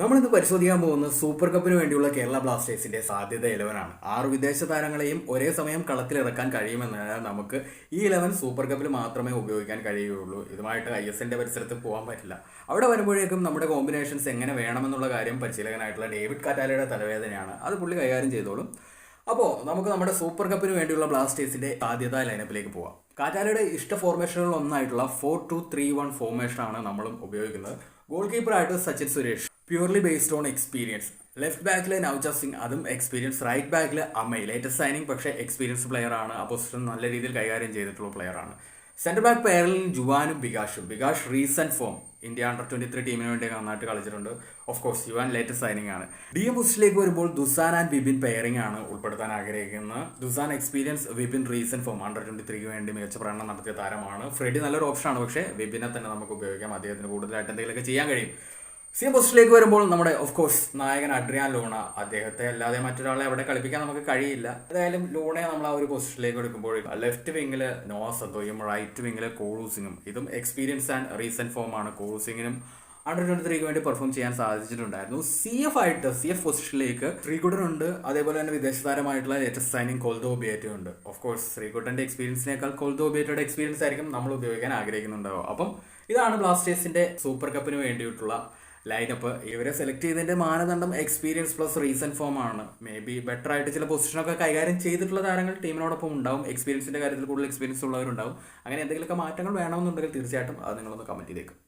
നമ്മളിന്ന് പരിശോധിക്കാൻ പോകുന്ന സൂപ്പർ കപ്പിന് വേണ്ടിയുള്ള കേരള ബ്ലാസ്റ്റേഴ്സിന്റെ സാധ്യത ഇലവനാണ്. ആറ് വിദേശ താരങ്ങളെയും ഒരേ സമയം കളത്തിലിറക്കാൻ കഴിയുമെന്നതിനാൽ നമുക്ക് ഈ ഇലവൻ സൂപ്പർ കപ്പിൽ മാത്രമേ ഉപയോഗിക്കാൻ കഴിയുകയുള്ളൂ. ഇതുമായിട്ട് ഐ എസ് എന്റെ പരിസരത്ത് പോകാൻ പറ്റില്ല. അവിടെ വരുമ്പോഴേക്കും നമ്മുടെ കോമ്പിനേഷൻസ് എങ്ങനെ വേണമെന്നുള്ള കാര്യം പരിശീലകനായിട്ടുള്ള ഡേവിഡ് കാറ്റാലയുടെ തലവേദനയാണ്. അത് പുള്ളി കൈകാര്യം ചെയ്തോളും. അപ്പോൾ നമുക്ക് നമ്മുടെ സൂപ്പർ കപ്പിന് വേണ്ടിയുള്ള ബ്ലാസ്റ്റേഴ്സിന്റെ സാധ്യത ലൈനപ്പിലേക്ക് പോവാം. കാറ്റാലയുടെ ഇഷ്ട ഫോർമേഷനുകളിൽ ഒന്നായിട്ടുള്ള ഫോർ ടു ത്രീ വൺ ഫോർമേഷനാണ് നമ്മളും ഉപയോഗിക്കുന്നത്. Goal കീപ്പറായിട്ട് Sachin Suresh purely based on experience left ബാക്കിൽ നവജ സിംഗ് അതും എക്സ്പീരിയൻസ് റൈറ്റ് ബാക്കിൽ അമ്മയ് ലേറ്റസ്റ്റ് സൈനിങ് പക്ഷേ എക്സ്പീരിയൻസ് പ്ലെയർ ആണ്. അപ്പോസിഷൻ നല്ല രീതിയിൽ കൈകാര്യം ചെയ്തിട്ടുള്ള പ്ലെയർ ആണ്. സെന്റർ ബാക്ക് പെയറിൽ ജുവാനും ബികാഷും Bikash recent form India under twenty three ടീമിന് വേണ്ടി നന്നായിട്ട് കളിച്ചിട്ടുണ്ട്. Of course Juan latest signing ആണ്. ഡി എം പൊസിഷനിലേക്ക് വരുമ്പോൾ ദുസാൻ ആൻഡ് വിപിൻ പെയറിംഗ് ആണ് ഉൾപ്പെടുത്താൻ ആഗ്രഹിക്കുന്നത്. Dusan experience Vipin recent form under twenty ത്രീക്ക് വേണ്ടി മികച്ച പ്രകടനം നടത്തിയ താരമാണ്. ഫ്രെഡി നല്ലൊരു ഓപ്ഷനാണ് പക്ഷേ വിപിനെ തന്നെ നമുക്ക് ഉപയോഗിക്കാം. അദ്ദേഹത്തിന് കൂടുതലായിട്ട് എന്തെങ്കിലുമൊക്കെ ചെയ്യാൻ കഴിയും. സി എം പൊസിഷനിലേക്ക് വരുമ്പോൾ നമ്മുടെ ഓഫ് കോഴ്സ് നായകൻ അഡ്രിയാൻ ലോണ. അദ്ദേഹത്തെ അല്ലാതെ മറ്റൊരാളെ അവിടെ കളിപ്പിക്കാൻ നമുക്ക് കഴിയില്ല. ഏതായാലും ലൂണയെ നമ്മൾ ആ ഒരു പൊസിഷനിലേക്ക് എടുക്കുമ്പോൾ ലെഫ്റ്റ് വിങ്ങിൽ നോസന്തോയും റൈറ്റ് വിങ്ങിൽ കോളൂസിങ്ങും ഇതും എക്സ്പീരിയൻസ് ആൻഡ് റീസെന്റ് ഫോം ആണ്. കോളൂസിങ്ങിനും അണ്ടർ ട്വന്റി ത്രീക്ക് വേണ്ടി പെർഫോം ചെയ്യാൻ സാധിച്ചിട്ടുണ്ടായിരുന്നു. സി എഫ് ആയിട്ട് സി എഫ് പൊസിഷനിലേക്ക് ശ്രീകുട്ടൻ ഉണ്ട്. അതേപോലെ തന്നെ വിദേശ താരമായിട്ടുള്ള ലേറ്റസ്റ്റ് സൈനിങ് കൊൽദോ ബിയേറ്റും ഉണ്ട്. ഓഫ് കോഴ്സ് ശ്രീകുട്ടന്റെ എക്സ്പീരിയൻസിനേക്കാൾ കൊൽദോ ബിയേറ്റയുടെ എക്സ്പീരിയൻസ് ആയിരിക്കും നമ്മൾ ഉപയോഗിക്കാൻ ആഗ്രഹിക്കുന്നുണ്ടാവും അപ്പം ഇതാണ് ബ്ലാസ്റ്റേഴ്സിന്റെ സൂപ്പർ കപ്പിന് വേണ്ടിയിട്ടുള്ള ലൈനപ്പ് ഇവരെ സെലക്ട് ചെയ്തതിന്റെ മാനദണ്ഡം എക്സ്പീരിയൻസ് പ്ലസ് റീസൺ ഫോം ആണ്. മേ ബി ബെറ്റർ ആയിട്ട് ചില പൊസിഷനൊക്കെ കൈകാര്യം ചെയ്തിട്ടുള്ള താരങ്ങൾ ടീമിനോടൊപ്പം ഉണ്ടാവും. എക്സ്പീരിയൻസിന്റെ കാര്യത്തിൽ കൂടുതൽ എക്സ്പീരിയൻസ് ഉള്ളവരുണ്ടാവും. അങ്ങനെ എന്തെങ്കിലുമൊക്കെ മാറ്റങ്ങൾ വേണമെന്നുണ്ടെങ്കിൽ തീർച്ചയായിട്ടും അത് നിങ്ങളൊന്ന് കമന്റ് ചെയ്തേക്കും.